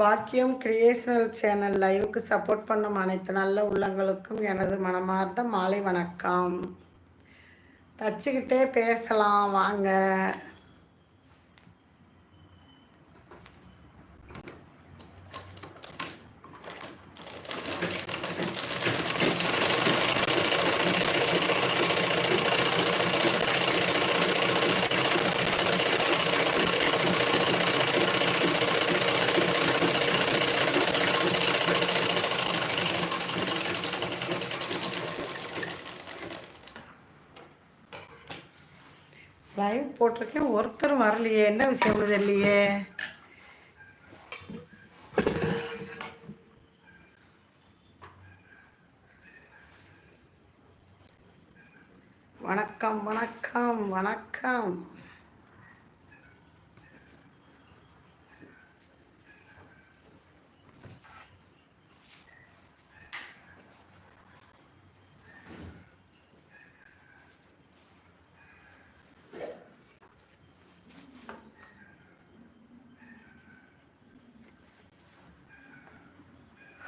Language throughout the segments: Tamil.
பாக்கியம் கிரியேஷனல் சேனல் லைவுக்கு சப்போர்ட் பண்ணும் அனைத்து நல்ல உள்ளங்களுக்கும் எனது மனமார்ந்த மாலை வணக்கம். தச்சுக்கிட்டே பேசலாம் வாங்க. லைவ் போட்டிருக்கேன். ஒருத்தரும் வரலையே. என்ன விஷயம் தெரியலையே? வணக்கம் வணக்கம் வணக்கம்.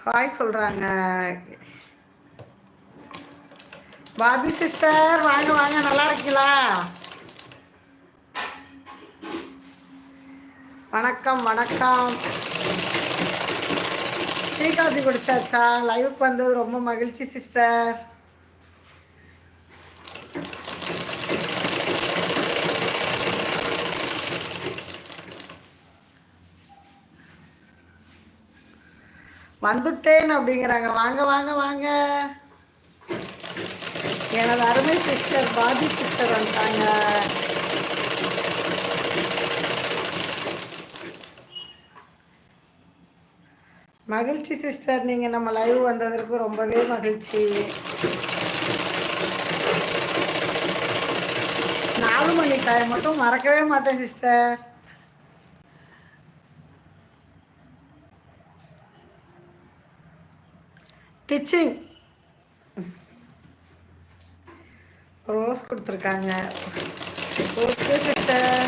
ஹாய் சொல்கிறாங்க பாபி சிஸ்டர் வாங்க வாங்க நல்லா இருக்கீங்களா? வணக்கம் வணக்கம். டீ காஃபி குடிச்சாச்சா? லைவுக்கு வந்தது ரொம்ப மகிழ்ச்சி சிஸ்டர். வந்துட்டேன் அப்படிங்கிறாங்க. வாங்க வாங்க வாங்க. எனது அருமை சிஸ்டர் பாதி சிஸ்டர் வந்துட்டாங்க. மகிழ்ச்சி சிஸ்டர் நீங்கள் நம்ம லைவ் வந்ததற்கு ரொம்பவே மகிழ்ச்சி. நாலு மணி டைம் மட்டும் மறக்கவே மாட்டேன் சிஸ்டர் ஸ்டிச்சிங் ரோஸ் கொடுத்துருக்காங்க. ஓகே சிஸ்டர்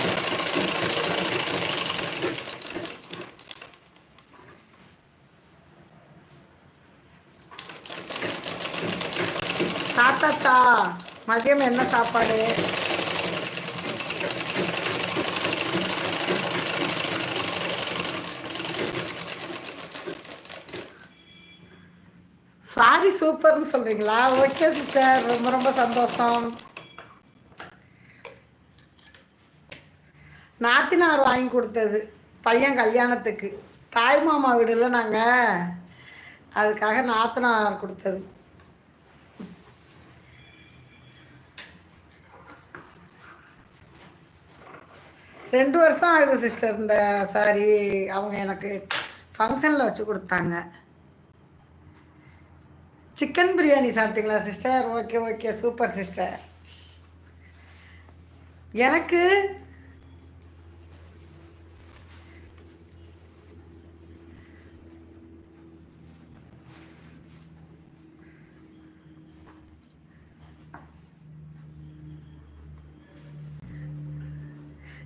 சாப்பிட்டாச்சா? மதியம் என்ன சாப்பாடு? சாரி சூப்பர்னு சொல்கிறீங்களா ஓகே சிஸ்டர் ரொம்ப ரொம்ப சந்தோஷம். நாத்தினார் வாங்கி கொடுத்தது பையன் கல்யாணத்துக்கு. தாய் மாமா வீடுல நாங்கள் அதுக்காக நாத்தனார் கொடுத்தது. ரெண்டு வருஷம் ஆகுது சிஸ்டர் இந்த சாரி அவங்க எனக்கு ஃபங்க்ஷனில் வச்சு கொடுத்தாங்க. சிக்கன் பிரியாணி சாப்பிட்டீங்களா sister okay okay super sister எனக்கு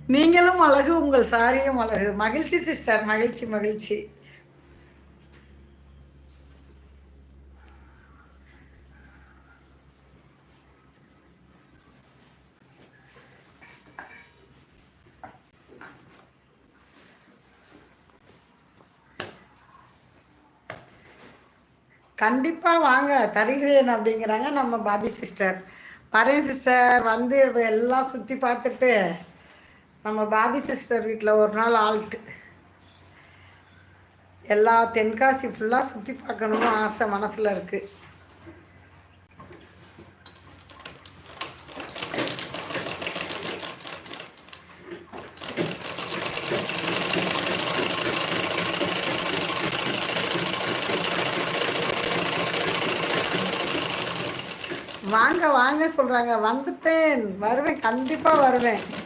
நீங்களும் அழகு உங்கள் சாரியும் அழகு. மகிழ்ச்சி சிஸ்டர் மகிழ்ச்சி மகிழ்ச்சி. கண்டிப்பாக வாங்க தருகிறேன் அப்படிங்கிறாங்க நம்ம பாபி சிஸ்டர். வரேன் சிஸ்டர் வந்து எல்லாம் சுற்றி பார்த்துட்டு நம்ம பாபி சிஸ்டர் வீட்டில் ஒரு நாள் ஆல்ட்டு எல்லா தென்காசி ஃபுல்லாக சுற்றி பார்க்கணும்னு ஆசை மனசில் இருக்குது வாங்க வாங்க சொல்கிறாங்க வந்துட்டேன். வருவேன். கண்டிப்பாக வருவேன்.